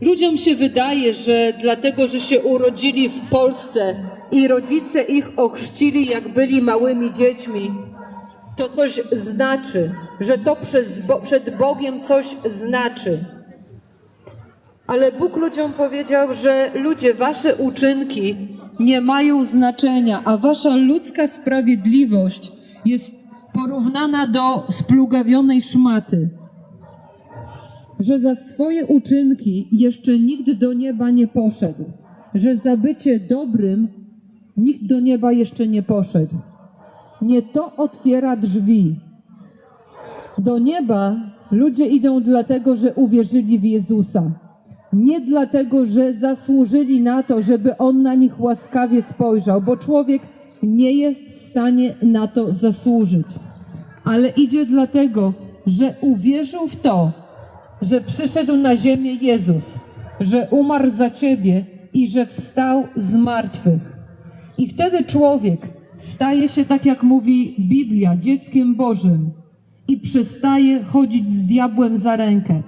Ludziom się wydaje, że dlatego, że się urodzili w Polsce i rodzice ich ochrzcili, jak byli małymi dziećmi, to coś znaczy, że to Bo- przed Bogiem coś znaczy. Ale Bóg ludziom powiedział, że ludzie, wasze uczynki nie mają znaczenia, a wasza ludzka sprawiedliwość jest porównana do splugawionej szmaty. Że za swoje uczynki jeszcze nikt do nieba nie poszedł, że za bycie dobrym nikt do nieba jeszcze nie poszedł. Nie to otwiera drzwi. Do nieba ludzie idą dlatego, że uwierzyli w Jezusa. Nie dlatego, że zasłużyli na to, żeby On na nich łaskawie spojrzał, bo człowiek nie jest w stanie na to zasłużyć. Ale idzie dlatego, że uwierzył w to, że przyszedł na ziemię Jezus, że umarł za ciebie i że wstał z martwych. I wtedy człowiek staje się, tak jak mówi Biblia, dzieckiem Bożym i przestaje chodzić z diabłem za rękę.